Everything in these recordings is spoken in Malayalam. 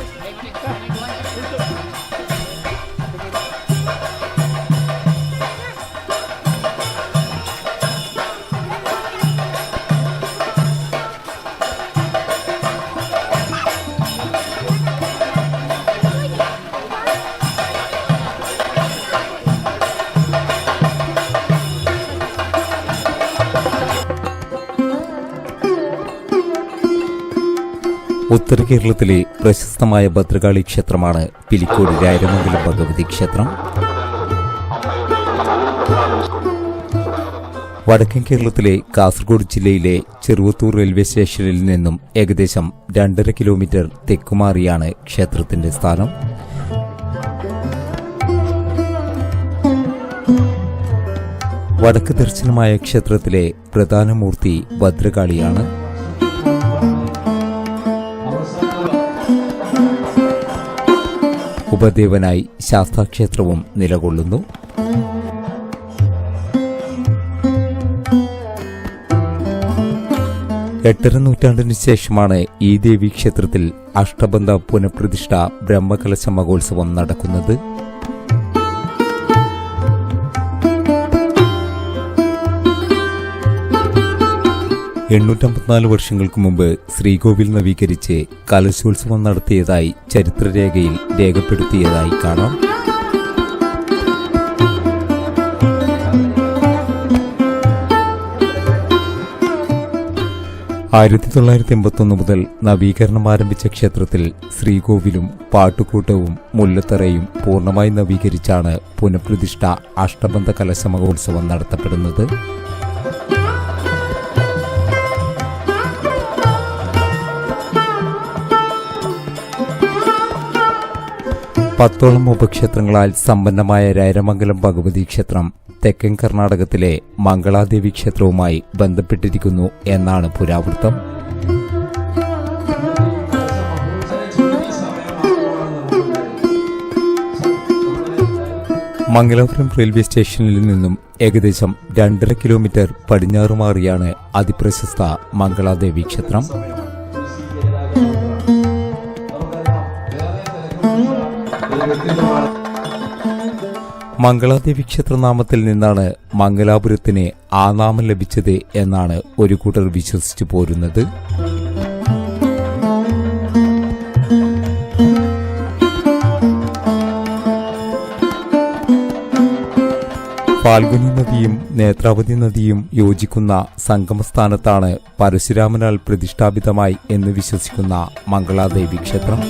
Take it, take it. ഉത്തര കേരളത്തിലെ പ്രശസ്തമായ ഭദ്രകാളി ക്ഷേത്രമാണ് പിലിക്കോട് രായരമംഗലം ഭഗവതി ക്ഷേത്രം. വടക്കൻ കേരളത്തിലെ കാസർഗോഡ് ജില്ലയിലെ ചെറുവത്തൂർ റെയിൽവേ സ്റ്റേഷനിൽ നിന്നും ഏകദേശം രണ്ടര കിലോമീറ്റർ തെക്കുമാറിയാണ് ക്ഷേത്രത്തിന്റെ സ്ഥാനം. വടക്ക് ദർശനമായ ക്ഷേത്രത്തിലെ പ്രധാന മൂർത്തി ഭദ്രകാളിയാണ്. ഉപദേവനായി ശാസ്താക്ഷേത്രവും നിലകൊള്ളുന്നു. എട്ടര നൂറ്റാണ്ടിന് ശേഷമാണ് ഈ ദേവീക്ഷേത്രത്തിൽ അഷ്ടബന്ധ പുനഃപ്രതിഷ്ഠ ബ്രഹ്മകലശ മഹോത്സവം നടക്കുന്നത്. എണ്ണൂറ്റമ്പത്തിനാല് വർഷങ്ങൾക്ക് മുമ്പ് ശ്രീകോവിൽ നവീകരിച്ച് കലശോത്സവം നടത്തിയതായി ചരിത്രരേഖയിൽ രേഖപ്പെടുത്തിയതായി കാണാം. ആയിരത്തി തൊള്ളായിരത്തി എൺപത്തൊന്ന് മുതൽ നവീകരണം ആരംഭിച്ച ക്ഷേത്രത്തിൽ ശ്രീകോവിലും പാട്ടുകൂട്ടവും മുല്ലത്തറയും പൂർണമായി നവീകരിച്ചാണ് പുനഃപ്രതിഷ്ഠ അഷ്ടബന്ധ കലശമഹോത്സവം നടത്തപ്പെടുന്നത്. പത്തോളം ഉപക്ഷേത്രങ്ങളാൽ സമ്പന്നമായ രാരമംഗലം ഭഗവതി ക്ഷേത്രം തെക്കൻ കർണാടകത്തിലെ മംഗളാദേവി ക്ഷേത്രവുമായി ബന്ധപ്പെട്ടിരിക്കുന്നു എന്നാണ് പുരാവൃത്തം. മംഗലാപുരം റെയിൽവേ സ്റ്റേഷനിൽ നിന്നും ഏകദേശം രണ്ടര കിലോമീറ്റർ പടിഞ്ഞാറുമാറിയാണ് അതിപ്രശസ്ത മംഗളാദേവി ക്ഷേത്രം. മംഗളാദേവി ക്ഷേത്രനാമത്തിൽ നിന്നാണ് മംഗലാപുരത്തിന് ആ നാമം ലഭിച്ചത് എന്നാണ് ഒരു കൂട്ടർ വിശ്വസിച്ചു പോരുന്നത്. ഫാൽഗുനി നദിയും നേത്രാവതി നദിയും യോജിക്കുന്ന സംഗമസ്ഥാനത്താണ് പരശുരാമനാൽ പ്രതിഷ്ഠാപിതമായി എന്ന് വിശ്വസിക്കുന്ന മംഗളാദേവി ക്ഷേത്രം.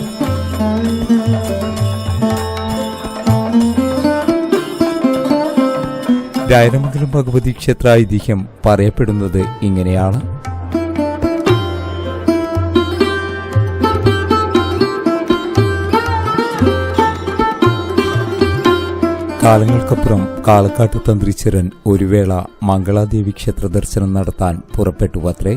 രായരമംഗലം ഭഗവതി ക്ഷേത്ര ഐതിഹ്യം പറയപ്പെടുന്നത് ഇങ്ങനെയാണ്. കാലങ്ങൾക്കപ്പുറം കാളക്കാട്ട് തന്ത്രിച്ചരൻ ഒരു വേള മംഗളാദേവി ക്ഷേത്ര ദർശനം നടത്താൻ പുറപ്പെട്ടു അത്രേ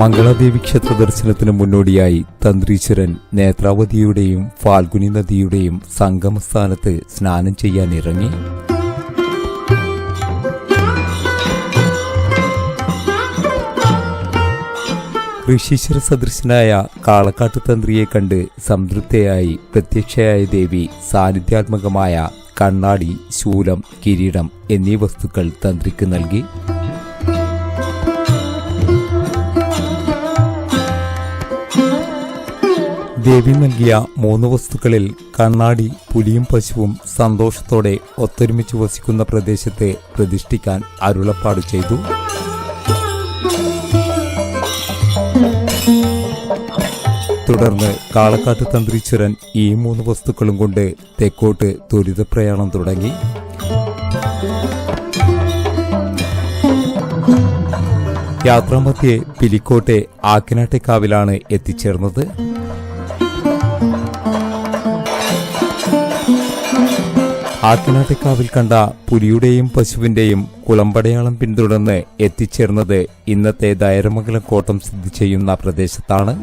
മംഗളാദേവി ക്ഷേത്ര ദർശനത്തിന് മുന്നോടിയായി തന്ത്രീശ്വരൻ നേത്രാവതിയുടെയും ഫാൽഗുനി നദിയുടെയും സംഗമസ്ഥാനത്ത് സ്നാനം ചെയ്യാൻ ഇറങ്ങി. ഋഷീശ്വര സദൃശനായ കാളക്കാട്ട് തന്ത്രിയെ കണ്ട് സംതൃപ്തയായി പ്രത്യക്ഷയായ ദേവി സാന്നിധ്യാത്മകമായ കണ്ണാടി ശൂലം കിരീടം എന്നീ വസ്തുക്കൾ തന്ത്രിക്ക് നൽകി. ദേവി നൽകിയ മൂന്ന് വസ്തുക്കളിൽ കണ്ണാടി പുലിയും പശുവും സന്തോഷത്തോടെ ഒത്തൊരുമിച്ച് വസിക്കുന്ന പ്രദേശത്തെ പ്രതിഷ്ഠിക്കാൻ അരുളപ്പാട് ചെയ്തു. തുടർന്ന് കാളക്കാട്ട് തന്ത്രീശ്വരൻ ഈ മൂന്ന് വസ്തുക്കളും കൊണ്ട് തെക്കോട്ട് ത്വരിതപ്രയാണം തുടങ്ങി. യാത്രാമധ്യേ പിലിക്കോട്ടെ ആക്കിനാട്ടെക്കാവിലാണ് എത്തിച്ചേർന്നത്. ആക്കിനാട്ടിക്കാവിൽ കണ്ട പുലിയുടെയും പശുവിന്റെയും കുളമ്പടയാളം പിന്തുടർന്ന് എത്തിച്ചേർന്നത് ഇന്നത്തെ ദയരമംഗലം കോട്ടം സ്ഥിതി ചെയ്യുന്ന പ്രദേശത്താണ്.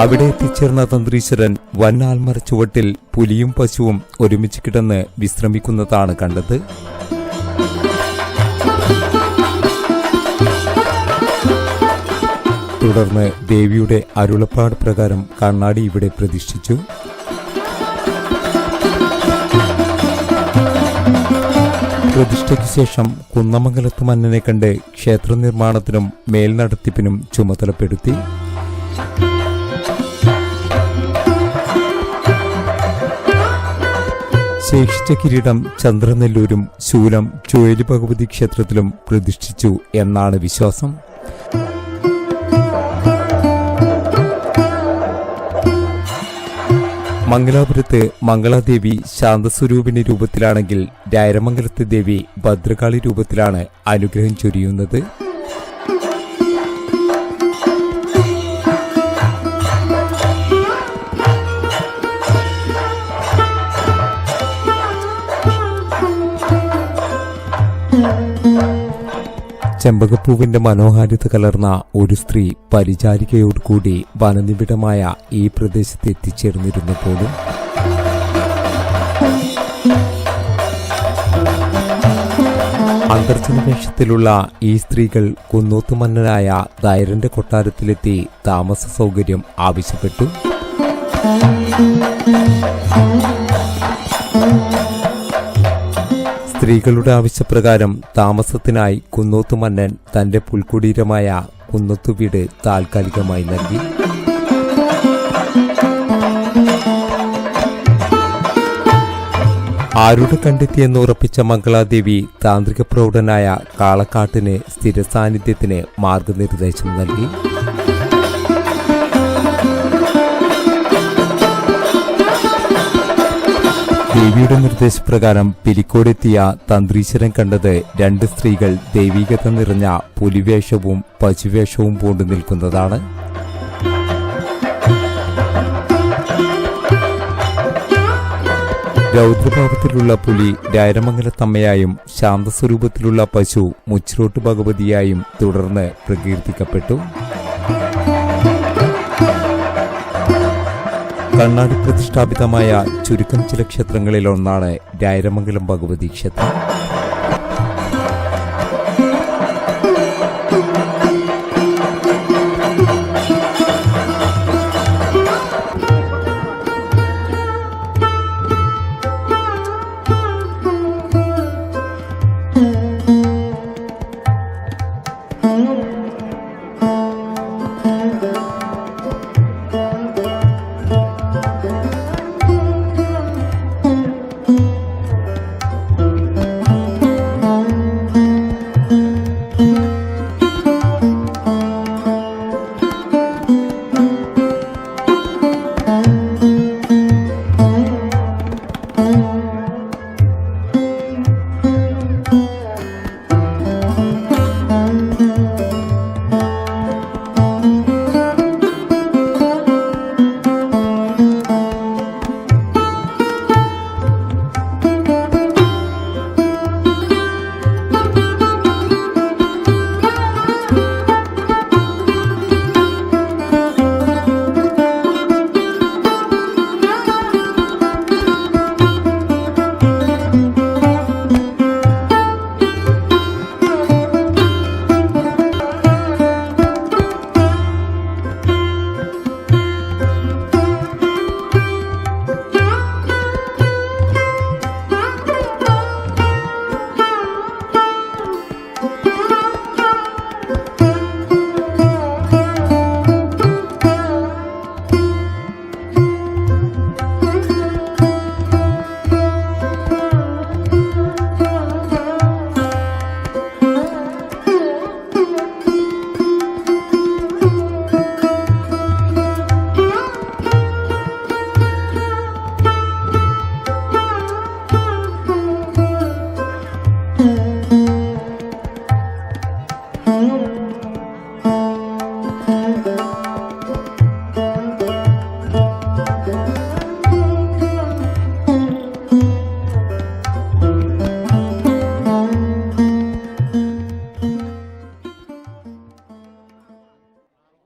അവിടെ എത്തിച്ചേർന്ന തന്ത്രീശ്വരൻ വൻ ആൽമര ചുവട്ടിൽ പുലിയും പശുവും ഒരുമിച്ച് കിടന്ന് വിശ്രമിക്കുന്നതാണ് കണ്ടത്. തുടർന്ന് ദേവിയുടെ അരുളപ്പാട് പ്രകാരം കണ്ണാടി ഇവിടെ പ്രതിഷ്ഠിച്ചു. പ്രതിഷ്ഠയ്ക്ക് ശേഷം കുന്നമംഗലത്ത് മന്നനെ കണ്ട് ക്ഷേത്ര നിർമ്മാണത്തിനും മേൽനടത്തിപ്പിനും ചുമതലപ്പെടുത്തി. ശേഷിച്ച കിരീടം ചന്ദ്രനെല്ലൂരും ശൂലം ചുഴലി ഭഗവതി ക്ഷേത്രത്തിലും പ്രതിഷ്ഠിച്ചു എന്നാണ് വിശ്വാസം. മംഗലാപുരത്ത് മംഗളാദേവി ശാന്തസ്വരൂപിന്റെ രൂപത്തിലാണെങ്കിൽ രായരമംഗലത്തെ ദേവി ഭദ്രകാളി രൂപത്തിലാണ് അനുഗ്രഹം ചൊരിയുന്നത്. ചെമ്പകപ്പൂവിന്റെ മനോഹാരിത കലർന്ന ഒരു സ്ത്രീ പരിചാരികയോടുകൂടി വനനിബിഡമായ ഈ പ്രദേശത്ത് എത്തിച്ചേർന്നിരുന്നു പോലും അന്തർജന വേഷത്തിലുള്ള ഈ സ്ത്രീകൾ കുന്നോത്തുമന്നനായ ധൈരന്റെ കൊട്ടാരത്തിലെത്തി താമസ സൗകര്യം ആവശ്യപ്പെട്ടു. സ്ത്രീകളുടെ ആവശ്യപ്രകാരം താമസത്തിനായി കുന്നോത്തു മന്നൻ തന്റെ പുൽക്കുടീരമായ കുന്നത്തു വീട് താൽക്കാലികമായി നൽകി. ആരുടെ കണ്ടെത്തിയെന്ന് ഉറപ്പിച്ച മംഗളാദേവി താന്ത്രിക പ്രൗഢനായ കാളക്കാട്ടിന് സ്ഥിര സാന്നിധ്യത്തിന് മാർഗനിർദ്ദേശം നൽകി. ദേവിയുടെ നിർദ്ദേശപ്രകാരം പിലിക്കോടെത്തിയ തന്ത്രീശ്വരൻ കണ്ടത് രണ്ട് സ്ത്രീകൾ ദൈവികത നിറഞ്ഞ പുലിവേഷവും പശുവേഷവും പൂണ്ടു നിൽക്കുന്നതാണ്. രൗദ്രഭാവത്തിലുള്ള പുലി രായരമംഗലത്തമ്മയായും ശാന്തസ്വരൂപത്തിലുള്ള പശു മുച്ചിലോട്ട് ഭഗവതിയായും തുടർന്ന് പ്രകീർത്തിക്കപ്പെട്ടു. കണ്ണാടി പ്രതിഷ്ഠാപിതമായ ചുരുക്കം ചില ക്ഷേത്രങ്ങളിലൊന്നാണ് രായരമംഗലം ഭഗവതി ക്ഷേത്രം.